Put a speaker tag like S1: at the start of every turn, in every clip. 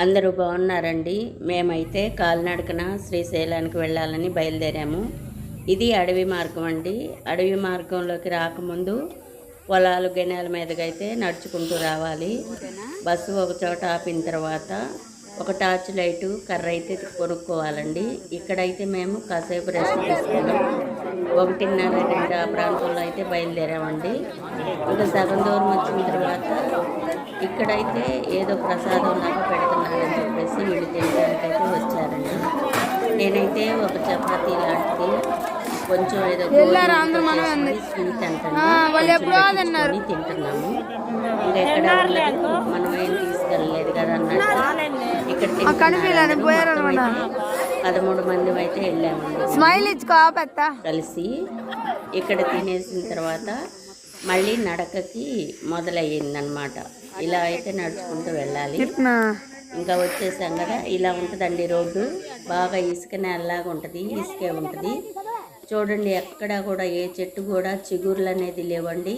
S1: అందరూ బాగున్నారండి. మేమైతే కాలినడకన శ్రీశైలానికి వెళ్ళాలని బయలుదేరాము. ఇది అడవి మార్గం అండి. అడవి మార్గంలోకి రాకముందు పొలాలు గెనాల మీదగా అయితే నడుచుకుంటూ రావాలి. బస్సు ఒక చోట ఆపిన తర్వాత ఒక టార్చ్ లైటు కర్ర అయితే కొనుక్కోవాలండి. ఇక్కడైతే మేము కాసేపు రెస్ట్ తీసుకున్నాం ఒకటిన్నర రెండు ఆ ప్రాంతంలో అయితే బయలుదేరామండి. ఇంకా సగం దూరం వచ్చిన తర్వాత ఇక్కడైతే ఏదో ప్రసాదం లాగా పెడుతున్నారని చెప్పేసి వీళ్ళు తినడానికి అయితే వచ్చారండి. నేనైతే ఒక చపాతీ లాంటిది కొంచెం ఏదో. స్వీట్ తింటున్నాము. ఇంకా ఎక్కడ మనం ఏం తీసుకెళ్ళలేదు కదా అన్నట్టు ఇక్కడ పదమూడు మంది అయితే వెళ్ళామండి
S2: స్మైల్
S1: కలిసి ఇక్కడ తినేసిన తర్వాత మళ్ళీ నడకకి మొదలయ్యిందనమాట ఇలా అయితే నడుచుకుంటూ వెళ్ళాలి. ఇంకా వచ్చేసాం కదా ఇలా ఉంటుందండి రోడ్డు. బాగా ఇసుక నేలలాగా ఉంటుంది ఇసుకే ఉంటుంది. చూడండి ఎక్కడ కూడా ఏ చెట్టు కూడా చిగుర్లు అనేది లేవండి.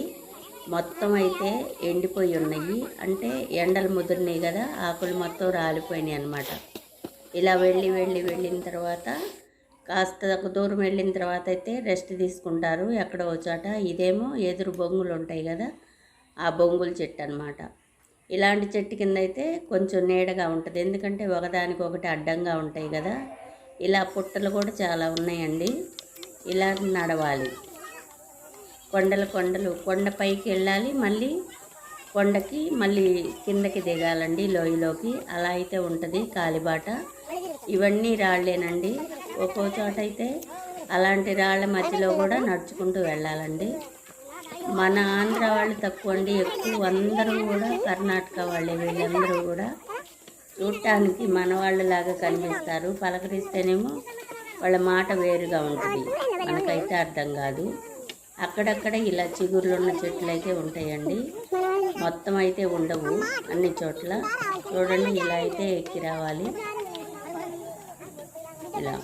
S1: మొత్తం అయితే ఎండిపోయి ఉన్నాయి. అంటే ఎండలు ముదిరినాయి కదా ఆకులు మొత్తం రాలిపోయినాయి అన్నమాట. ఇలా వెళ్ళి వెళ్ళి వెళ్ళిన తర్వాత కాస్త దూరం వెళ్ళిన తర్వాత అయితే రెస్ట్ తీసుకుంటారు. ఎక్కడో చోట ఇదేమో ఎదురు బొంగులు ఉంటాయి కదా ఆ బొంగుల చెట్టు అన్నమాట. ఇలాంటి చెట్టు కింద అయితే కొంచెం నీడగా ఉంటుంది. ఎందుకంటే ఒకదానికి ఒకటి అడ్డంగా ఉంటాయి కదా ఇలా పుట్టలు కూడా చాలా ఉన్నాయండి. ఇలా నడవాలి. కొండలు కొండలు కొండ పైకి వెళ్ళాలి. మళ్ళీ కొండకి మళ్ళీ కిందకి దిగాలండి లోయలోకి. అలా అయితే ఉంటుంది కాలిబాట. ఇవన్నీ రాళ్ళేనండి. ఒక్కో చోట అయితే అలాంటి రాళ్ళ మధ్యలో కూడా నడుచుకుంటూ వెళ్ళాలండి. మన ఆంధ్ర వాళ్ళు తక్కువ అండి. ఎక్కువ అందరూ కూడా కర్ణాటక వాళ్ళే వీళ్ళందరూ కూడా. చూడటానికి మన వాళ్ళలాగా కనిపిస్తారు. పలకరిస్తేనేమో వాళ్ళ మాట వేరుగా ఉంటుంది. మనకైతే అర్థం కాదు. అక్కడక్కడ ఇలా చిగుర్లు ఉన్న చెట్లు అయితే ఉంటాయండి. మొత్తం అయితే ఉండవు అన్ని చోట్ల. చూడండి ఇలా అయితే ఎక్కి రావాలి. ఇలా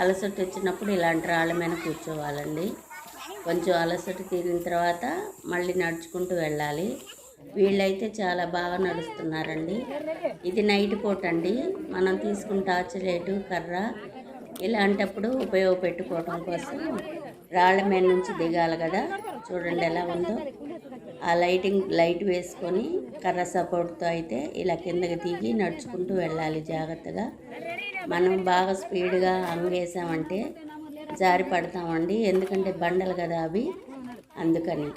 S1: అలసట వచ్చినప్పుడు ఇలాంటి రాళ్ళ మీద కూర్చోవాలండి. కొంచెం అలసట తీరిన తర్వాత మళ్ళీ నడుచుకుంటూ వెళ్ళాలి. వీళ్ళైతే చాలా బాగా నడుస్తున్నారండి. ఇది నైట్ పూట అండి. మనం తీసుకున్న టార్చ్ లైటు కర్ర ఇలాంటప్పుడు ఉపయోగపెట్టుకోవడం కోసం రాళ్ళ మీద నుంచి దిగాలి కదా. చూడండి ఎలా ఉందో. ఆ లైటింగ్ లైట్ వేసుకొని కర్ర సపోర్ట్తో అయితే ఇలా కిందకి దిగి నడుచుకుంటూ వెళ్ళాలి జాగ్రత్తగా. మనం బాగా స్పీడ్గా అంగేసామంటే జారి పడతామండి. ఎందుకంటే బండలు కదా అవి. అందుకని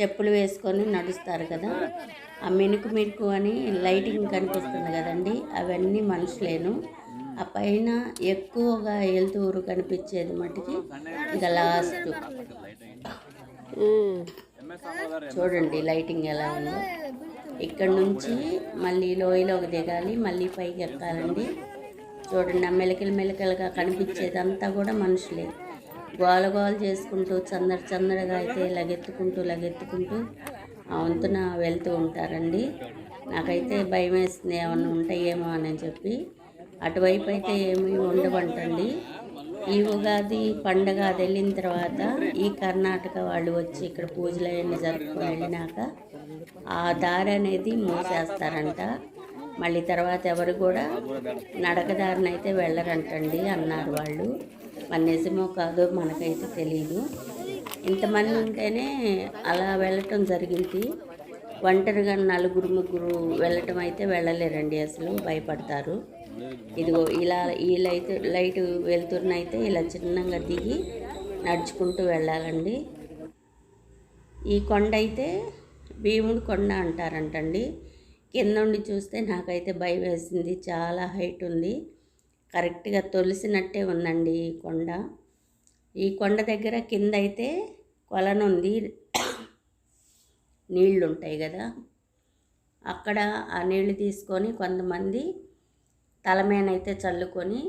S1: చెప్పులు వేసుకొని నడుస్తారు కదా. ఆ మినుకు మినుకు అని లైటింగ్ కనిపిస్తుంది కదండి. అవన్నీ మనుషులేను. ఆ పైన ఎక్కువగా వెళ్తూరు కనిపించేది మటుకి ఇంకా లాస్ట్. చూడండి లైటింగ్ ఎలా ఉందో. ఇక్కడ నుంచి మళ్ళీ లోయలోకి దిగాలి మళ్ళీ పైకి ఎక్కాలండి. చూడండి ఆ మెలకలు మెలకలుగా కనిపించేదంతా కూడా మనుషులే. గోల గోల చేసుకుంటూ చందర చందరగా అయితే లగెత్తుకుంటూ లగెత్తుకుంటూ ఆ వంతున వెళ్తూ ఉంటారండి. నాకైతే భయం వేస్తుంది ఏమన్నా ఉంటాయేమో అని చెప్పి. అటువైపు అయితే ఏమీ ఉండవంటండి. ఈ ఉగాది పండగ అది వెళ్ళిన తర్వాత ఈ కర్ణాటక వాళ్ళు వచ్చి ఇక్కడ పూజలు అవన్నీ జరుపుకొని వెళ్ళినాక ఆ దారి అనేది మూసేస్తారంట. మళ్ళీ తర్వాత ఎవరు కూడా నడకదారిని అయితే వెళ్ళరంటండి అన్నారు వాళ్ళు. మన నిజమో కాదో మనకైతే తెలియదు ఇంతమంది ఉంటేనే అలా వెళ్ళటం జరిగింది. ఒంటరిగా నలుగురు ముగ్గురు వెళ్ళటం అయితే వెళ్ళలేరండి అసలు భయపడతారు. ఇదిగో ఇలా ఈ లైట్ లైట్ వెళ్తున్నైతే ఇలా చిన్నగా దిగి నడుచుకుంటూ వెళ్ళాలండి. ఈ కొండ అయితే భీముడి కొండ అంటారంటండి. కింద ఉండి చూస్తే నాకైతే భయం వేసింది చాలా హైట్ ఉంది. కరెక్ట్గా తొలిసినట్టే ఉందండి ఈ కొండ. ఈ కొండ దగ్గర కింద అయితే కొలనుంది నీళ్ళు ఉంటాయి కదా. అక్కడ ఆ నీళ్ళు తీసుకొని కొంతమంది తల అయితే చల్లుకొని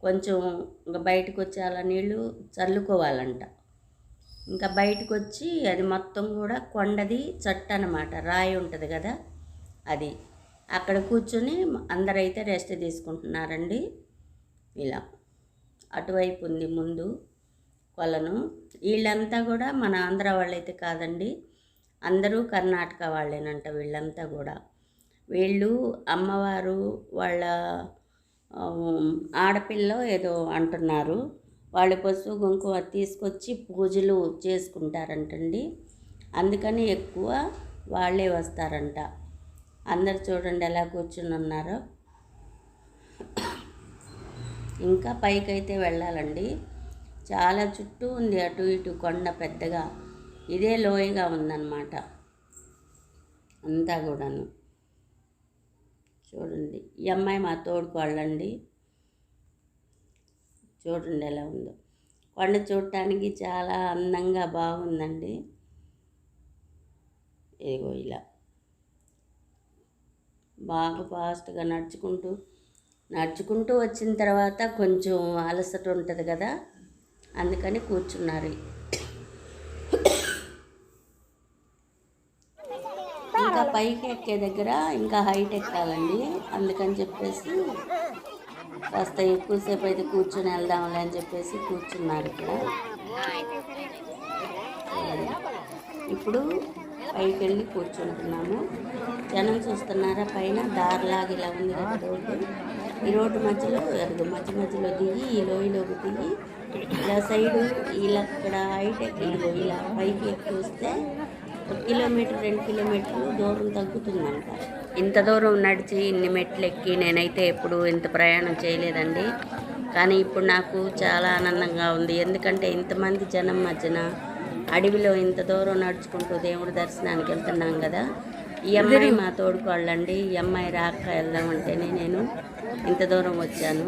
S1: కొంచెం ఇంకా బయటకు వచ్చి అలా నీళ్ళు చల్లుకోవాలంట. ఇంకా బయటకు వచ్చి అది మొత్తం కూడా కొండది చట్ట అనమాట రాయి ఉంటుంది కదా అది. అక్కడ కూర్చొని అందరైతే రెస్ట్ తీసుకుంటున్నారండి. ఇలా అటువైపు ఉంది ముందు కొలను. వీళ్ళంతా కూడా మన ఆంధ్ర వాళ్ళైతే కాదండి. అందరూ కర్ణాటక వాళ్ళేనంట వీళ్ళంతా కూడా. వీళ్ళు అమ్మవారు వాళ్ళ ఆడపిల్ల ఏదో అంటున్నారు. వాళ్ళు పసుపు కుంకుమ తీసుకొచ్చి పూజలు చేసుకుంటారంటండి. అందుకని ఎక్కువ వాళ్ళే వస్తారంట. అందరు చూడండి ఎలా కూర్చుని ఉన్నారో ఇంకా పైకైతే వెళ్ళాలండి. చాలా చుట్టూ ఉంది అటు ఇటు కొండ పెద్దగా. ఇదే లోయగా ఉందన్నమాట. అంతా కూడాను. చూడండి ఈ అమ్మాయి మా తోడుకోళ్ళండి చూడండి ఎలా ఉందో. కొండ చూడటానికి చాలా అందంగా బాగుందండి. ఇదిగో ఇలా. బాగా ఫాస్ట్గా నడుచుకుంటూ నడుచుకుంటూ వచ్చిన తర్వాత కొంచెం అలసట ఉంటుంది కదా? అందుకని కూర్చున్నారు. ఇంకా పైకి ఎక్కే దగ్గర ఇంకా హైట్ ఎక్కాలండి. అందుకని చెప్పేసి కాస్త ఎక్కువసేపు అయితే కూర్చొని వెళ్దాంలే అని చెప్పేసి కూర్చున్నారు ఇక్కడ. ఇప్పుడు పైకి వెళ్ళి కూర్చుంటున్నాము. జనం చూస్తున్నారా? పైన దారిలాగా ఇలా ఉంది కదా రోడ్డు. ఈ రోడ్డు మధ్యలో అదిగో మధ్య మధ్యలో దిగి ఈ లోయలోకి దిగి ఇలా సైడు ఇలా ఇక్కడ హైటెక్ ఇదిగో ఇలా పైకి ఎక్కి వస్తే కిలోమీటర్ రెండు కిలోమీటర్లు దూరం తగ్గుతుందంట. ఇంత దూరం నడిచి ఇన్ని మెట్లు ఎక్కి నేనైతే ఎప్పుడు ఇంత ప్రయాణం చేయలేదండి. కానీ ఇప్పుడు నాకు చాలా ఆనందంగా ఉంది. ఎందుకంటే ఇంతమంది జనం మధ్యన అడవిలో ఇంత దూరం నడుచుకుంటూ దేవుడి దర్శనానికి వెళ్తున్నాం కదా. ఈ అమ్మాయి మా తోడుకోళ్ళండి. ఈ అమ్మాయి రాక వెళ్దామంటేనే నేను ఇంత దూరం వచ్చాను.